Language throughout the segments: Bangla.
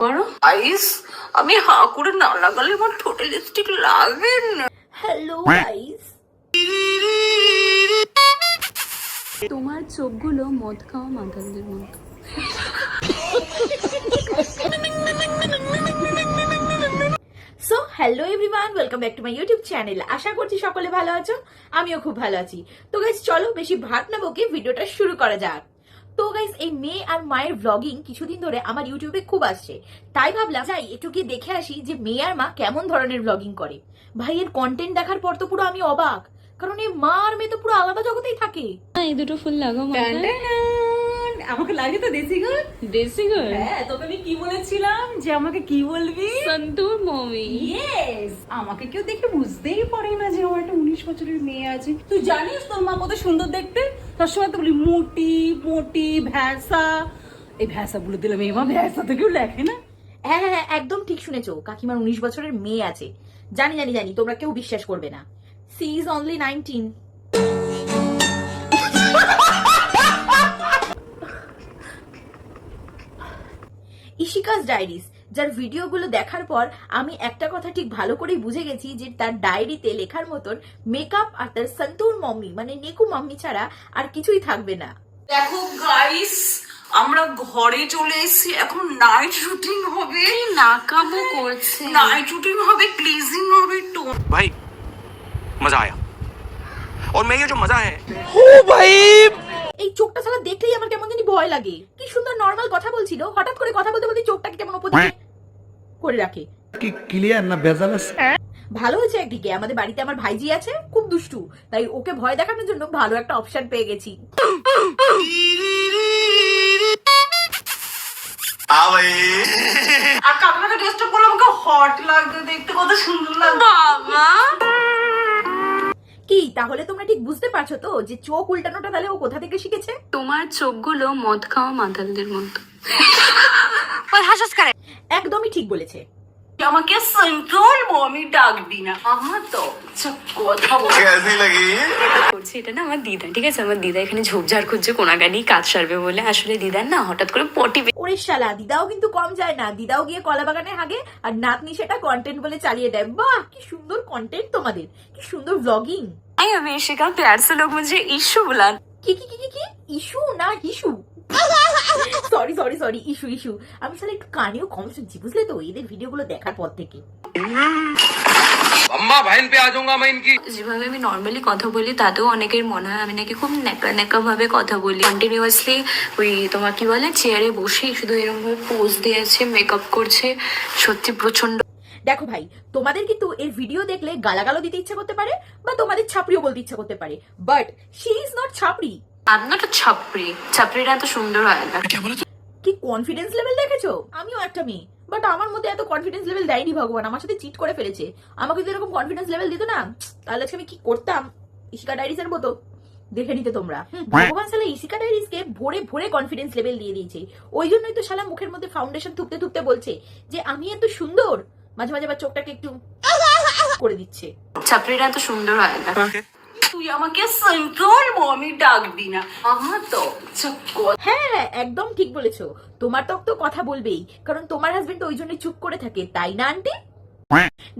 করো আইস আমি হা করে না লাগালে আমার ঠোঁটে লিপস্টিক লাগে না। হ্যালো গাইস তোমার চোখগুলো মদ খাওয়া মাতালদের মতো। So hello everyone welcome back to my YouTube channel আশা করছি সকলে ভালো আছো আমিও খুব ভালো আছি। তো গাইজ চলো বেশি ভাত না বকে ভিডিওটা শুরু করা যাক। তো গাইজ এই মেয়ে আর মায়ের ব্লগিং কিছুদিন ধরে আমার ইউটিউবে খুব আসছে। তাই ভাবলাম যাই একটু গিয়ে দেখে আসি যে মেয়ে আর মা কেমন ধরনের ব্লগিং করে। ভাই এর কন্টেন্ট দেখার পর তো পুরো আমি অবাক। কারণ এই মা আর মেয়ে তো পুরো আলাদা জগতেই থাকে। এই দুটো ফুল মাথায় আমাকে লাগে তো দেশি গান দেশি গান হ্যাঁ তোকে আমি কি বলেছিলাম যে আমাকে কি বলবি? সন্তুর মমি। ইয়েস আমাকে কেউ দেখে বুঝতেই পারে না যে আমার একটা উনিশ বছরের মেয়ে আছে। তুই জানিস তোর মা কত সুন্দর দেখতে? সবসময় তো বলি মোটি মোটি ভ্যাসা। এই ভ্যাসা বলে দিলাম এই মা ভ্যাসা তো কেউ লেখে না। হ্যাঁ হ্যাঁ হ্যাঁ, একদম ঠিক শুনেছো। কাকিমার উনিশ বছরের মেয়ে আছে। জানি জানি জানি তোমরা কেউ বিশ্বাস করবে না। She is only nineteen. Ishika's diaries যার ভিডিওগুলো দেখার পর আমি একটা কথা ঠিক ভালো করেই বুঝে গেছি যে তার ডায়েরিতে লেখার মতন মেকআপ আর তার সন্তুর মম্মি মানে নেকু মাম্মি ছাড়া আর কিছুই থাকবে না দেখো গাইস আমরা ঘরে চলে এসেছি এখন নাইট শুটিং হবে নাকামো করছে নাইট শুটিং হবে ক্লিজিং হবে টোন भाई मजा आया और मैं ये जो मजा है এই চোখটা ছাড়া দেখলেই আমার কেমন জানি ভয় লাগে কি সুন্দর নর্মাল কথা বলছিল হঠাৎ করে কথা বলতে বলতে চোখটাকে কেমন ওপর দিকে করে রাখে। কি ক্লিয়ার না ভেজাল আছে? ভালো হয়েছে একদিকে আমাদের বাড়িতে আমার ভাইজি আছে খুব দুষ্টু। তাই ওকে ভয় দেখানোর জন্য ভালো একটা অপশন পেয়ে গেছি। আর। আমাকে হট লাগবে দেখতে কত সুন্দর লাগবে। বাবা। কি তাহলে তোমরা ঠিক বুঝতে পারছ তো যে চোখ উল্টানোটা তাহলে ও কোথা থেকে শিখেছে? তোমার চোখগুলো মদ খাওয়া মাতালদের মতো। একদমই ঠিক বলেছে। আমাকে সেন্ট্রাল মমি ডাকবি না। আমার তো আচ্ছা, এটা না আমার দিদা ঠিক আছে? আমার দিদা এখানে ঝোপঝাড় খুঁজছে কোনাগানি কাজ সারবে বলে। আসলে দিদার না হঠাৎ করে পটি ওরে শালা দিদাও কিন্তু কম যায় না। দিদাও গিয়ে কলা বাগানে হাগে আর নাতনি সেটা কন্টেন্ট বলে চালিয়ে দেয়। বাহ কি সুন্দর কন্টেন্ট তোমাদের। কি সুন্দর ব্লগিং আমি আমি শিখা প্যার সে লোক ইস্যু বুলান। কি কি কি কি ইস্যু না issue sorry sorry sorry issue issue আমি তাহলে একটু কানেও কম শুনছি বুঝলে তো? এদের ভিডিওগুলো দেখার পর থেকে। যেভাবে আমি নর্মালি কথা বলি তাতেও অনেকের মনে হয় আমি নাকি খুব ন্যাকা নেকা ভাবে কথা বলি। কন্টিনিউয়াসলি ওই তোমার কি বলে চেয়ারে বসে শুধু এরকম ভাবে পোজ দিয়েছে মেকআপ করছে সত্যি প্রচণ্ড দেখো ভাই তোমাদের কিন্তু এর ভিডিও দেখলে গালাগালো দিতে ইচ্ছে করতে পারে বা তোমাদের ছাপড়িও বলতে ইচ্ছে করতে পারে। বাট শি ইজ নট ছাপড়ি। আমি না একটা ছাপড়ি ছাপড়িটা এত সুন্দর হয় না। কি কনফিডেন্স লেভেল দেখেছ? আমিও একটা মেয়ে। বাট আমার মধ্যে এত কনফিডেন্স লেভেল দেয়নি ভগবান। আমার সাথে চিট করে ফেলেছে। আমাকে যদি এরকম কনফিডেন্স লেভেল দিত না তাহলে আজকে আমি কি করতাম? ইশিকা ডায়েরিসের মতো। দেখে নিতে তোমরা। ভগবান সালা ইশিকা ডায়েরিসকে ভরে ভরে কনফিডেন্স লেভেল দিয়ে দিয়েছে। ওই জন্যই তো শালা মুখের মধ্যে ফাউন্ডেশন থুকতে থুকতে বলছে যে আমি এত সুন্দর? মাঝে মাঝে আবার চোখটাকে একটু করে দিচ্ছে। ছাত্রীরা এত সুন্দর হয় না। তুই আমাকে সেন্ট্রাল মমি ডাকবি না। আমার তো হ্যাঁ হ্যাঁ একদম ঠিক বলেছ। তোমার তো তো কথা বলবেই কারণ তোমার হাজবেন্ড ওই জন্য চুপ করে থাকে তাই না আন্টি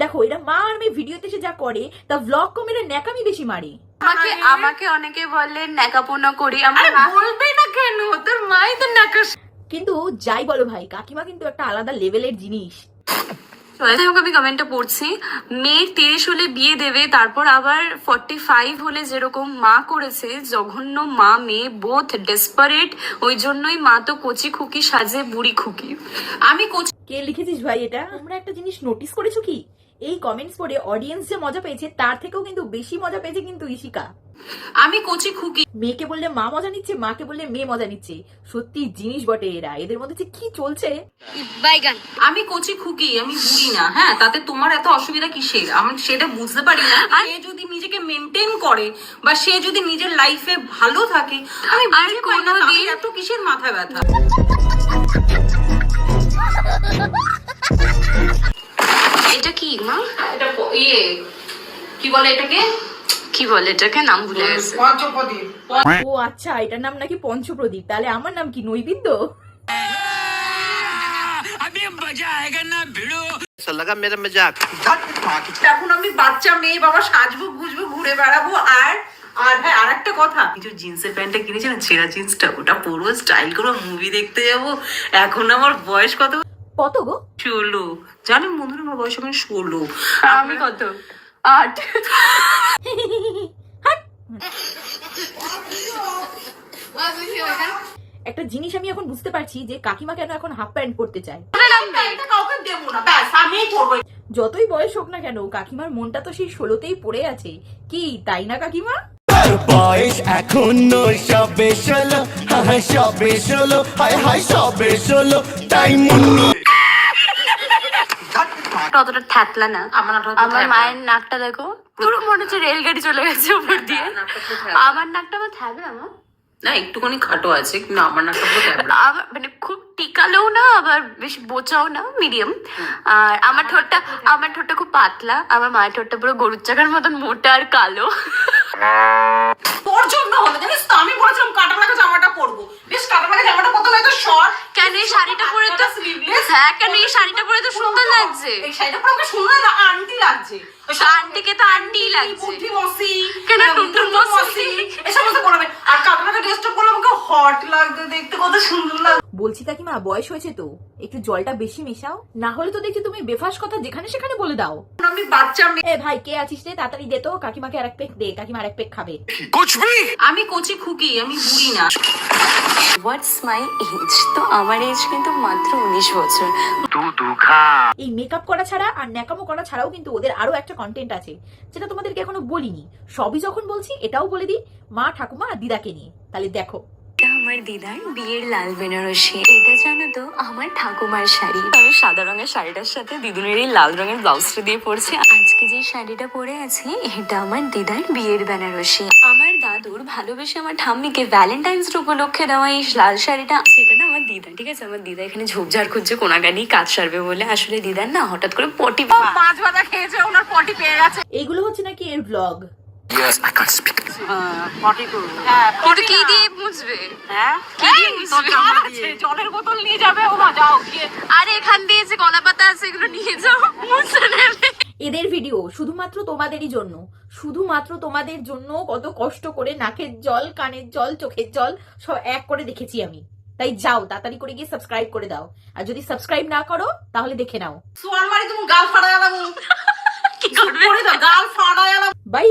দেখো এরা মা আর মেয়ে ভিডিওতে এসে যা করে তা কমেরা ন্যাকামি বেশি মারে। আমাকে আমাকে অনেকে বলে করি আমার বলবে না কেন? তোর মাই তো নাকাশ কিন্তু যাই বলো ভাই কাকিমা কিন্তু একটা আলাদা লেভেলের জিনিস। যাই হোক আমি কমেন্টটা পড়ছি। মেয়ের তিরিশ হলে বিয়ে দেবে তারপর আবার ফর্টি ফাইভ হলে যেরকম মা করেছে জঘন্য মা মেয়ে বোথ ডেসপারেট ওই জন্যই মা তো কচি খুকি সাজে বুড়ি খুকি। আমি কচি কে লিখেছিস ভাই এটা? তোমরা একটা জিনিস নোটিস করেছ কি? এই কমেন্টস পড়ে অডিয়েন্স যে মজা পেয়েছে তার থেকেও কিন্তু বেশি মজা পেয়েছে কিন্তু ইশিকা আমি কচি খুকি। মেয়েকে বললে মা মজা নিচ্ছে মাকে বললে মেয়ে মজা নিচ্ছে। সত্যি জিনিস বটে এরা। এদের মধ্যে যে কি চলছে? আমি কচি খুকি আমি বুড়ি না হ্যাঁ? তাতে তোমার এত অসুবিধা কিসের? আমি সেটা বুঝতে পারি না। আর সে যদি নিজেকে মেনটেন করে বা সে যদি নিজের লাইফে ভালো থাকে আমি আর এত কিসের মাথা ব্যথা? ইয়ে কি বলে এটাকে? আচ্ছা, পঞ্চপ্রদীপ। তাহলে আমার নাম কি এখন আমি বাচ্চা মেয়ে বাবা ঘুরে বেড়াবো আর কথা। কিছু জিন্সের প্যান্টটা ছেঁড়া জিন্সটা ওটা পরবো স্টাইল করব মুভি দেখতে যাব। এখন আমার বয়স কত? কত গো? ষোলো। জানেন বন্ধুরা আমার বয়স এখন ষোলো। আমি কত? আট। একটা জিনিস আমি এখন বুঝতে পারছি যে কাকিমা কেন এখন হাফ প্যান্ট পরতে চায়। এটা কাউকে দেবো না। ব্যাস আমিই পরবো। যতই বয়স হোক না কেন কাকিমার মনটা তো সেই ষোলোতেই পড়ে আছে। কি তাই না কাকিমা? বয়স এখনও সবে ষোলো হায় সবে ষোলো হায় হায় সবে ষোলো তাই মুন্নি অতটা থ্যাতলা না। আমার নাকটা। মায়ের নাকটা দেখো পুরো মনে হচ্ছে রেলগাড়ি চলে গেছে উপর দিয়ে। নাকটা। আমার নাকটা আমার থ্যাবলা আমার না একটুখানি খাটো আছে কিন্তু আমার নাকটা পুরো থ্যাবড়া। মানে খুব টিকালেও না আবার বেশি বোচাও না মিডিয়াম আর আমার ঠোঁটটা আমার ঠোঁটটা খুব পাতলা আমার মায়ের ঠোঁটটা পুরো গরুর চাকার মতন মোটা আর কালো। তোর জন্য হলো জানিস তো? আমি বলেছিলাম কাটা লাগা জামাটা পরবো। বেশ কাটা লাগা জামাটা কত লাগে শর্ট। কেন এই শাড়িটা পরে তো হ্যাঁ কেন এই শাড়িটা পরে লাগছে? এই আমাকে শুনলে না আন্টি লাগছে। আন্টিকে তো আন্টি লাগছে। বুদ্ধি মসি কেন টুনটুন মসি এসব মতো পড়াবে আর কাকাটা ড্রেসটা করলে আমাকে হট লাগবে দেখতে কত সুন্দর লাগছে। বলছি কাকিমা বয়স হয়েছে তো। একটু জলটা বেশি মেশাও না হলে তো দেখছি তুমি বেফাস কথা যেখানে সেখানে বলে দাও। আমি বাচ্চা মেয়ে। ভাই কে আছিস রে? তাড়াতাড়ি দে তো কাকিমাকে আরেক পেক দে কাকিমা আর এক পেক খাবে। কুচবি? আমি কচি খুকি আমি বুড়ি না। হোয়াটস মাই এজ তো আমার এজ কিন্তু মাত্র উনিশ বছর। এই মেকআপ করা ছাড়া আর ন্যাকামো করা ছাড়াও কিন্তু ওদের আরও একটা কন্টেন্ট আছে যেটা তোমাদেরকে এখনও বলিনি। সবই যখন বলছি এটাও বলে দিই মা ঠাকুমা আর দিদাকে নিয়ে। তাহলে দেখো। এটা আমার দিদার বিয়ের লাল বেনারসি। এটা জানো তো আমার ঠাকুমার শাড়ি। আমি সাদা রঙের শাড়িটার সাথে দিদুনের এই লাল রঙের ব্লাউজটা দিয়ে পরছি। আজকে যে শাড়িটা পরে আছি এটা আমার দিদার বিয়ের বেনারসি। আমার দাদুর ভালোবেসে আমার ঠাম্মিকে ভ্যালেন্টাইন্স ডে উপলক্ষে দেওয়া এই লাল শাড়িটা সেটা না আমার দিদা ঠিক আছে? আমার দিদা এখানে ঝোপঝাড় খুঁজছে কোনাগানি কাজ সারবে বলে। আসলে দিদার না হঠাৎ করে পটি মাছ ভাজা খেয়েছে ওনার পটি পেয়ে গেছে। এইগুলো হচ্ছে নাকি এর blog Yes, I can't speak. Potty করব হ্যাঁ কি দিয়ে মুছবে? হ্যাঁ? কি দিয়ে মুছবে জলের বোতল নিয়ে যাবে ও মা যাও গিয়ে। আরে এখান দিয়ে যে কলা পাতা আছে এগুলো নিয়ে যাও মুছে নেবে। এদের ভিডিও শুধুমাত্র তোমাদেরই জন্য। শুধুমাত্র তোমাদের জন্য কত কষ্ট করে নাকের জল কানের জল চোখের জল সব এক করে দেখেছি আমি। তাই যাও তাড়াতাড়ি করে গিয়ে সাবস্ক্রাইব করে দাও। আর যদি সাবস্ক্রাইব না করো তাহলে দেখে নাও। সোয়াল মারি তুমি গাল ফাড়া গেলাম কি করবে করে দাও গাল ফাড়া গেলাম বাই